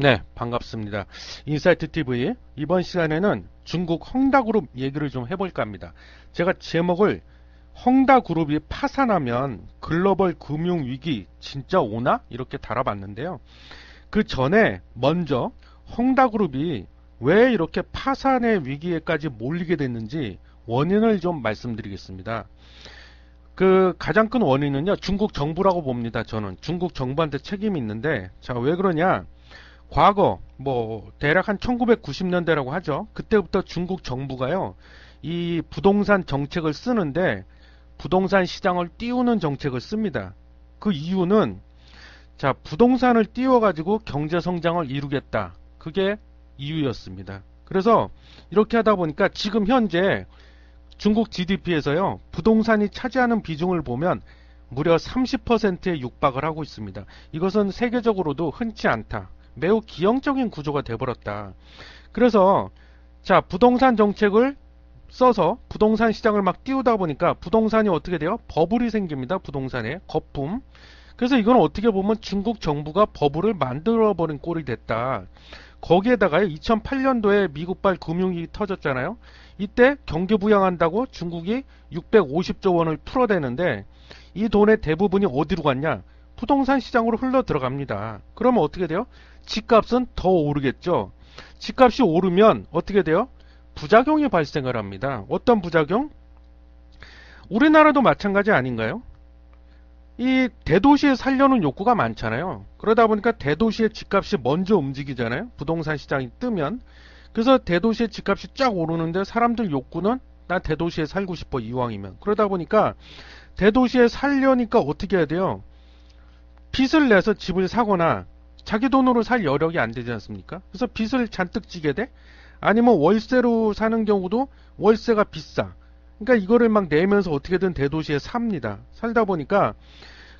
네, 반갑습니다. 인사이트 TV 이번 시간에는 중국 헝다그룹 얘기를 좀 해볼까 합니다. 제가 제목을 헝다그룹이 파산하면 글로벌 금융 위기 진짜 오나 이렇게 달아봤는데요. 그 전에 먼저 헝다그룹이 왜 이렇게 파산의 위기에까지 몰리게 됐는지 원인을 좀 말씀드리겠습니다. 그 가장 큰 원인은요 중국 정부라고 봅니다. 저는 중국 정부한테 책임이 있는데 자 왜 그러냐? 과거 뭐 대략 한 1990년대라고 하죠. 그때부터 중국 정부가요. 이 부동산 정책을 쓰는데 부동산 시장을 띄우는 정책을 씁니다. 그 이유는 자, 부동산을 띄워 가지고 경제 성장을 이루겠다. 그게 이유였습니다. 그래서 이렇게 하다 보니까 지금 현재 중국 GDP에서요. 부동산이 차지하는 비중을 보면 무려 30%에 육박을 하고 있습니다. 이것은 세계적으로도 흔치 않다. 매우 기형적인 구조가 돼버렸다. 그래서 자 부동산 정책을 써서 부동산 시장을 막 띄우다 보니까 부동산이 어떻게 돼요? 버블이 생깁니다. 부동산에 거품. 그래서 이건 어떻게 보면 중국 정부가 버블을 만들어 버린 꼴이 됐다. 거기에다가 2008년도에 미국발 금융위기 터졌잖아요. 이때 경기 부양한다고 중국이 650조 원을 풀어대는데 이 돈의 대부분이 어디로 갔냐? 부동산 시장으로 흘러 들어갑니다. 그러면 어떻게 돼요? 집값은 더 오르겠죠. 집값이 오르면 어떻게 돼요? 부작용이 발생을 합니다. 어떤 부작용? 우리나라도 마찬가지 아닌가요? 이 대도시에 살려는 욕구가 많잖아요. 그러다 보니까 대도시의 집값이 먼저 움직이잖아요. 부동산 시장이 뜨면. 그래서 대도시의 집값이 쫙 오르는데 사람들 욕구는 나 대도시에 살고 싶어 이왕이면. 그러다 보니까 대도시에 살려니까 어떻게 해야 돼요? 빚을 내서 집을 사거나 자기 돈으로 살 여력이 안 되지 않습니까? 그래서 빚을 잔뜩 지게 돼? 아니면 월세로 사는 경우도 월세가 비싸. 그러니까 이거를 막 내면서 어떻게든 대도시에 삽니다. 살다 보니까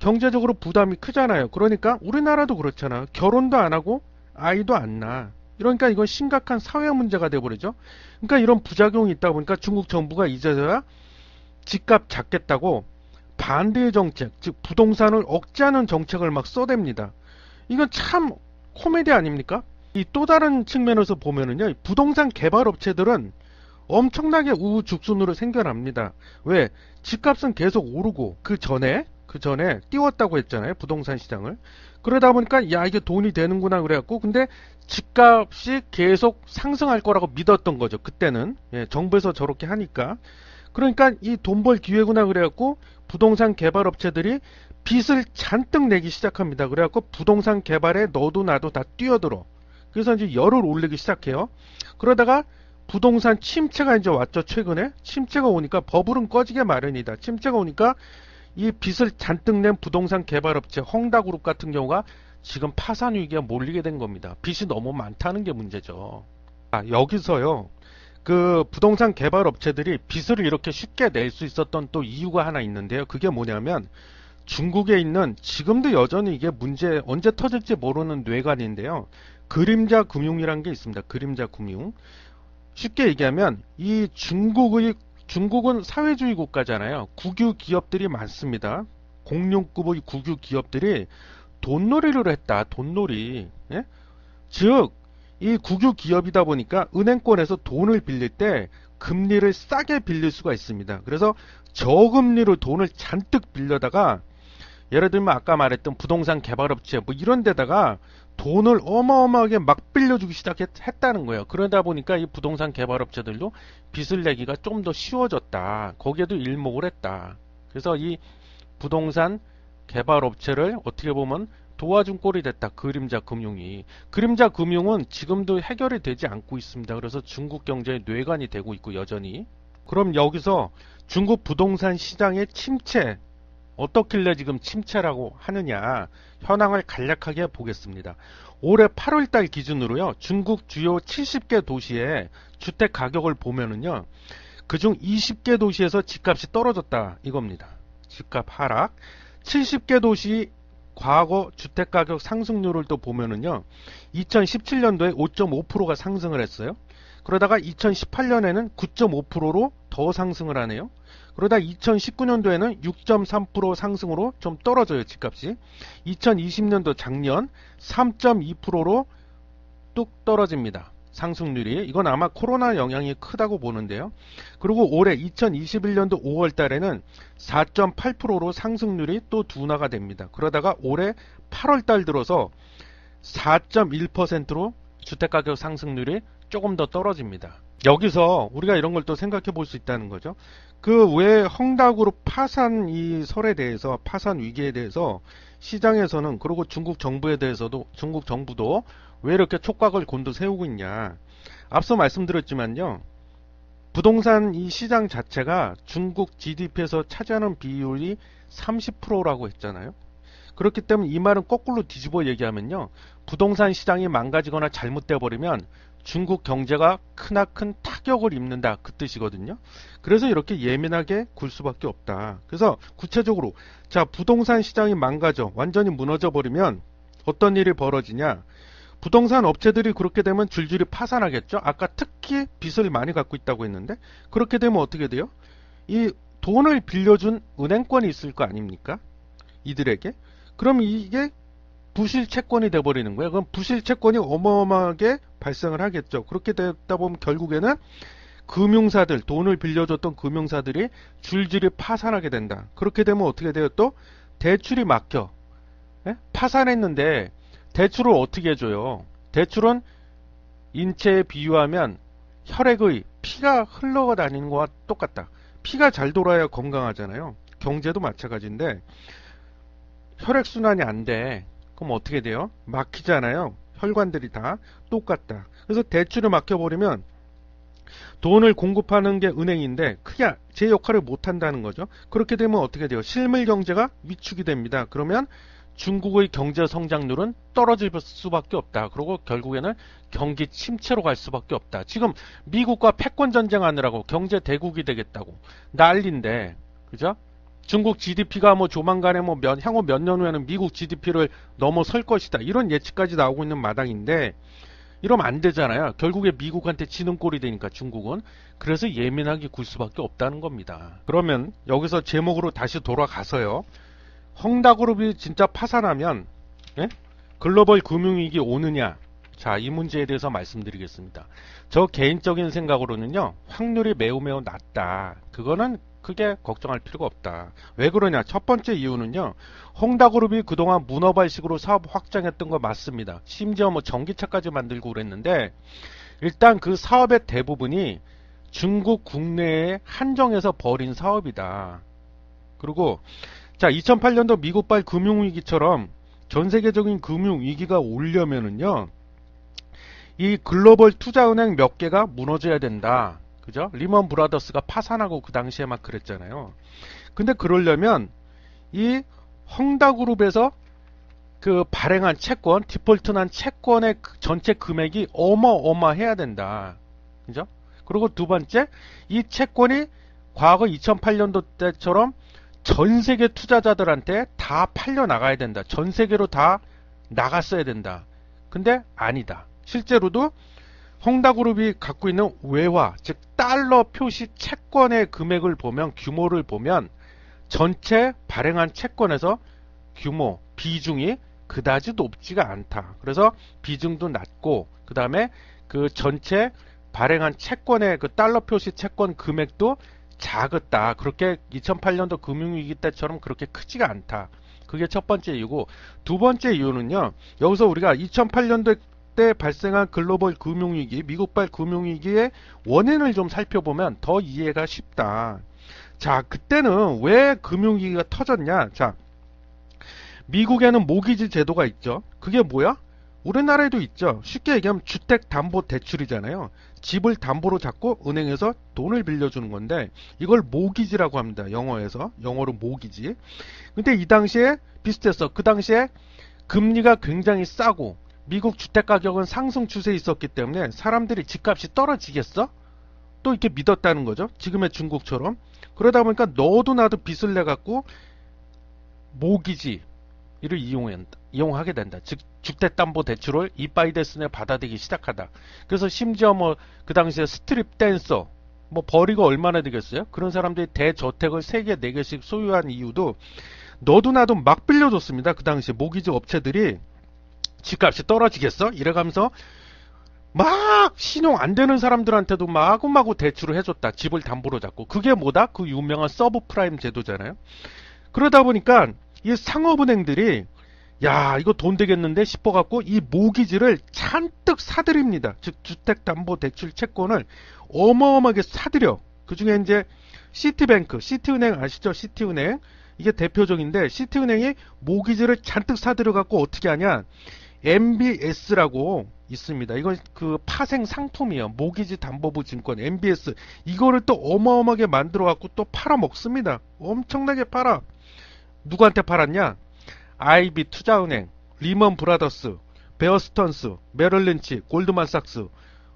경제적으로 부담이 크잖아요. 그러니까 우리나라도 그렇잖아. 결혼도 안 하고 아이도 안 낳아. 그러니까 이건 심각한 사회 문제가 돼버리죠. 그러니까 이런 부작용이 있다 보니까 중국 정부가 이제서야 집값 잡겠다고 반대의 정책, 즉 부동산을 억제하는 정책을 막 써댑니다. 이건 참 코미디 아닙니까? 이 또 다른 측면에서 보면은요, 부동산 개발 업체들은 엄청나게 우후죽순으로 생겨납니다. 왜? 집값은 계속 오르고 그 전에 그 전에 띄웠다고 했잖아요. 부동산 시장을. 그러다 보니까 야 이게 돈이 되는구나 그래갖고 근데 집값이 계속 상승할 거라고 믿었던 거죠. 그때는 예, 정부에서 저렇게 하니까 그러니까 이 돈 벌 기회구나 그래갖고 부동산 개발 업체들이 빚을 잔뜩 내기 시작합니다. 그래갖고 부동산 개발에 너도 나도 다 뛰어들어. 그래서 이제 열을 올리기 시작해요. 그러다가 부동산 침체가 이제 왔죠. 최근에 침체가 오니까 버블은 꺼지게 마련이다. 침체가 오니까 이 빚을 잔뜩 낸 부동산 개발업체 헝다그룹 같은 경우가 지금 파산 위기에 몰리게 된 겁니다. 빚이 너무 많다는 게 문제죠. 아, 여기서요. 그 부동산 개발 업체들이 빚을 이렇게 쉽게 낼 수 있었던 또 이유가 하나 있는데요. 그게 뭐냐면 중국에 있는 지금도 여전히 이게 문제 언제 터질지 모르는 뇌관인데요. 그림자 금융이라는 게 있습니다. 그림자 금융. 쉽게 얘기하면 이 중국의 중국은 사회주의 국가잖아요. 국유 기업들이 많습니다. 공룡급의 국유 기업들이 돈놀이를 했다. 돈놀이. 예? 즉, 이 국유 기업이다 보니까 은행권에서 돈을 빌릴 때 금리를 싸게 빌릴 수가 있습니다. 그래서 저금리로 돈을 잔뜩 빌려다가 예를 들면 아까 말했던 부동산 개발업체 뭐 이런 데다가 돈을 어마어마하게 막 빌려주기 시작했다는 거예요. 그러다 보니까 이 부동산 개발업체들도 빚을 내기가 좀 더 쉬워졌다. 거기에도 일목을 했다. 그래서 이 부동산 개발업체를 어떻게 보면 도와준 꼴이 됐다. 그림자 금융이. 그림자 금융은 지금도 해결이 되지 않고 있습니다. 그래서 중국 경제의 뇌관이 되고 있고 여전히. 그럼 여기서 중국 부동산 시장의 침체 어떻길래 지금 침체라고 하느냐 현황을 간략하게 보겠습니다. 올해 8월달 기준으로요 중국 주요 70개 도시의 주택 가격을 보면은요 그중 20개 도시에서 집값이 떨어졌다 이겁니다. 집값 하락 70개 도시 과거 주택가격 상승률을 또 보면은요 2017년도에 5.5%가 상승을 했어요. 그러다가 2018년에는 9.5%로 더 상승을 하네요. 그러다 2019년도에는 6.3% 상승으로 좀 떨어져요, 집값이. 2020년도 작년 3.2%로 뚝 떨어집니다. 상승률이 이건 아마 코로나 영향이 크다고 보는데요. 그리고 올해 2021년도 5월 달에는 4.8%로 상승률이 또 둔화가 됩니다. 그러다가 올해 8월 달 들어서 4.1%로 주택가격 상승률이 조금 더 떨어집니다. 여기서 우리가 이런 걸 또 생각해 볼 수 있다는 거죠. 그 왜 헝다그룹 파산 이 설에 대해서 파산 위기에 대해서 시장에서는 그리고 중국 정부에 대해서도 중국 정부도 왜 이렇게 촉각을 곤두 세우고 있냐. 앞서 말씀드렸지만요. 부동산 이 시장 자체가 중국 GDP에서 차지하는 비율이 30%라고 했잖아요. 그렇기 때문에 이 말은 거꾸로 뒤집어 얘기하면요. 부동산 시장이 망가지거나 잘못돼 버리면 중국 경제가 크나큰 타격을 입는다 그 뜻이거든요. 그래서 이렇게 예민하게 굴 수밖에 없다. 그래서 구체적으로 자 부동산 시장이 망가져 완전히 무너져 버리면 어떤 일이 벌어지냐? 부동산 업체들이 그렇게 되면 줄줄이 파산하겠죠. 아까 특히 빚을 많이 갖고 있다고 했는데 그렇게 되면 어떻게 돼요? 이 돈을 빌려준 은행권이 있을 거 아닙니까? 이들에게 그럼 이게 부실 채권이 돼버리는 거예요. 그럼 부실 채권이 어마어마하게 발생을 하겠죠. 그렇게 되다 보면 결국에는 금융사들, 돈을 빌려줬던 금융사들이 줄줄이 파산하게 된다. 그렇게 되면 어떻게 돼요? 또 대출이 막혀. 예? 파산했는데 대출을 어떻게 해줘요? 대출은 인체에 비유하면 혈액의 피가 흘러다니는 거와 똑같다. 피가 잘 돌아야 건강하잖아요. 경제도 마찬가지인데 혈액순환이 안 돼. 그럼 어떻게 돼요? 막히잖아요. 혈관들이 다 똑같다. 그래서 대출을 막혀버리면 돈을 공급하는 게 은행인데 크게 제 역할을 못한다는 거죠. 그렇게 되면 어떻게 돼요? 실물 경제가 위축이 됩니다. 그러면 중국의 경제 성장률은 떨어질 수밖에 없다. 그리고 결국에는 경기 침체로 갈 수밖에 없다. 지금 미국과 패권 전쟁하느라고 경제 대국이 되겠다고 난리인데, 그죠? 중국 GDP가 뭐 조만간에 뭐 몇, 향후 몇 년 후에는 미국 GDP를 넘어설 것이다. 이런 예측까지 나오고 있는 마당인데, 이러면 안 되잖아요. 결국에 미국한테 지는 꼴이 되니까 중국은. 그래서 예민하게 굴 수밖에 없다는 겁니다. 그러면 여기서 제목으로 다시 돌아가서요. 헝다그룹이 진짜 파산하면 예? 글로벌 금융위기 오느냐? 자, 이 문제에 대해서 말씀드리겠습니다. 저 개인적인 생각으로는요. 확률이 매우 매우 낮다. 그거는 크게 걱정할 필요가 없다. 왜 그러냐? 첫 번째 이유는요. 헝다그룹이 그동안 문어발식으로 사업 확장했던 거 맞습니다. 심지어 뭐 전기차까지 만들고 그랬는데 일단 그 사업의 대부분이 중국 국내에 한정해서 벌인 사업이다. 그리고 자 2008년도 미국발 금융위기처럼 전 세계적인 금융위기가 오려면은요 이 글로벌 투자은행 몇 개가 무너져야 된다. 그죠? 리먼 브라더스가 파산하고 그 당시에 막 그랬잖아요. 근데 그러려면 이 헝다그룹에서 그 발행한 채권, 디폴트난 채권의 그 전체 금액이 어마어마해야 된다. 그죠? 그리고 두 번째, 이 채권이 과거 2008년도 때처럼 전 세계 투자자들한테 다 팔려 나가야 된다. 전 세계로 다 나갔어야 된다. 근데 아니다. 실제로도 헝다그룹이 갖고 있는 외화, 즉 달러 표시 채권의 금액을 보면 규모를 보면 전체 발행한 채권에서 규모, 비중이 그다지 높지가 않다. 그래서 비중도 낮고 그 다음에 그 전체 발행한 채권의 그 달러 표시 채권 금액도 작았다. 그렇게 2008년도 금융위기 때처럼 그렇게 크지가 않다. 그게 첫 번째 이유고 두 번째 이유는요. 여기서 우리가 2008년도 때 발생한 글로벌 금융위기, 미국발 금융위기의 원인을 좀 살펴보면 더 이해가 쉽다. 자, 그때는 왜 금융위기가 터졌냐? 자, 미국에는 모기지 제도가 있죠. 그게 뭐야? 우리나라에도 있죠. 쉽게 얘기하면 주택담보대출이잖아요. 집을 담보로 잡고 은행에서 돈을 빌려주는 건데 이걸 모기지라고 합니다. 영어에서. 영어로 모기지. 근데 이 당시에 비슷했어. 그 당시에 금리가 굉장히 싸고 미국 주택 가격은 상승 추세에 있었기 때문에 사람들이 집값이 떨어지겠어? 또 이렇게 믿었다는 거죠. 지금의 중국처럼. 그러다 보니까 너도 나도 빚을 내 갖고 모기지를 이용하게 된다. 즉 주택담보대출을 이 바이데스에 받아들이기 시작하다. 그래서 심지어 뭐 그 당시에 스트립 댄서 뭐 벌이가 얼마나 되겠어요? 그런 사람들이 대저택을 3개, 4개씩 소유한 이유도 너도 나도 막 빌려줬습니다. 그 당시에 모기지 업체들이 집값이 떨어지겠어? 이래가면서 막 신용 안 되는 사람들한테도 마구마구 대출을 해줬다. 집을 담보로 잡고. 그게 뭐다? 그 유명한 서브프라임 제도잖아요. 그러다 보니까 이 상업은행들이 야 이거 돈 되겠는데 싶어갖고 이 모기지를 잔뜩 사들입니다. 즉 주택담보대출 채권을 어마어마하게 사들여. 그 중에 이제 시티뱅크, 시티은행 아시죠? 시티은행 이게 대표적인데 시티은행이 모기지를 잔뜩 사들여갖고 어떻게 하냐? MBS라고 있습니다. 이건 그 파생 상품이에요. 모기지 담보부 증권 MBS 이거를 또 어마어마하게 만들어 갖고 또 팔아 먹습니다. 엄청나게 팔아. 누구한테 팔았냐? IB 투자은행, 리먼 브라더스, 베어스턴스, 메럴린치, 골드만삭스.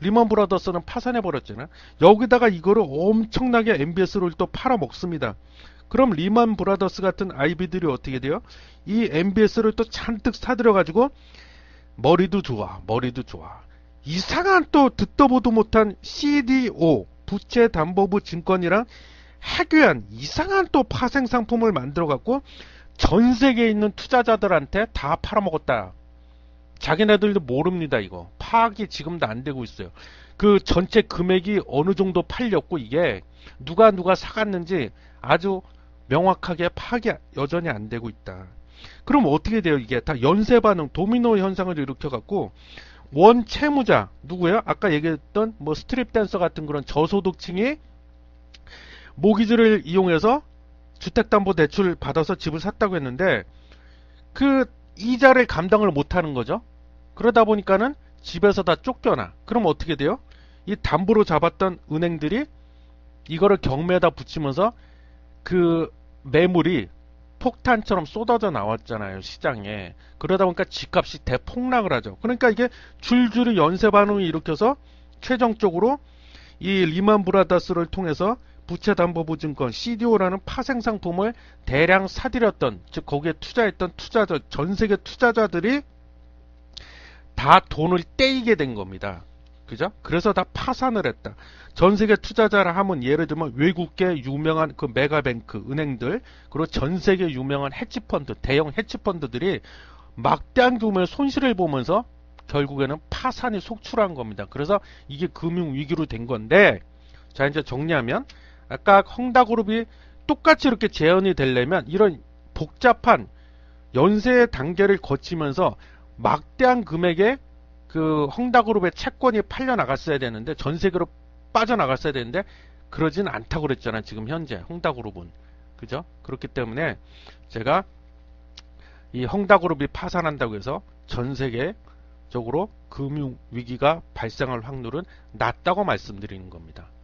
리먼 브라더스는 파산해 버렸잖아요. 여기다가 이거를 엄청나게 MBS를 또 팔아 먹습니다. 그럼 리먼 브라더스 같은 IB들이 어떻게 돼요? 이 MBS를 또 잔뜩 사들여 가지고 머리도 좋아, 머리도 좋아. 이상한 또 듣도 보도 못한 CDO, 부채담보부 증권이랑 해괴한 이상한 또 파생 상품을 만들어 갖고 전 세계에 있는 투자자들한테 다 팔아먹었다. 자기네들도 모릅니다, 이거. 파악이 지금도 안 되고 있어요. 그 전체 금액이 어느 정도 팔렸고 이게 누가 누가 사갔는지 아주 명확하게 파악이 여전히 안 되고 있다. 그럼 어떻게 돼요? 이게 다 연쇄 반응, 도미노 현상을 일으켜 갖고 원 채무자 누구예요? 아까 얘기했던 뭐 스트립 댄서 같은 그런 저소득층이 모기지를 이용해서 주택담보대출 받아서 집을 샀다고 했는데 그 이자를 감당을 못하는 거죠. 그러다 보니까는 집에서 다 쫓겨나. 그럼 어떻게 돼요? 이 담보로 잡았던 은행들이 이거를 경매에다 붙이면서 그 매물이 폭탄처럼 쏟아져 나왔잖아요 시장에 그러다 보니까 집값이 대폭락을 하죠 그러니까 이게 줄줄이 연쇄 반응을 일으켜서 최종적으로 이 리만 브라더스를 통해서 부채담보보증권 CDO라는 파생 상품을 대량 사들였던 즉 거기에 투자했던 투자자 전 세계 투자자들이 다 돈을 떼이게 된 겁니다. 그죠? 그래서 다 파산을 했다. 전 세계 투자자라 하면 예를 들면 외국계 유명한 그 메가뱅크 은행들 그리고 전 세계 유명한 헤지펀드 대형 헤지펀드들이 막대한 규모의 손실을 보면서 결국에는 파산이 속출한 겁니다. 그래서 이게 금융 위기로 된 건데 자 이제 정리하면 아까 헝다그룹이 똑같이 이렇게 재현이 되려면 이런 복잡한 연쇄 단계를 거치면서 막대한 금액의 그 헝다그룹의 채권이 팔려 나갔어야 되는데 전 세계로 빠져 나갔어야 되는데 그러진 않다고 그랬잖아 지금 현재 헝다그룹은 그죠? 그렇기 때문에 제가 이 헝다그룹이 파산한다고 해서 전 세계적으로 금융 위기가 발생할 확률은 낮다고 말씀드리는 겁니다.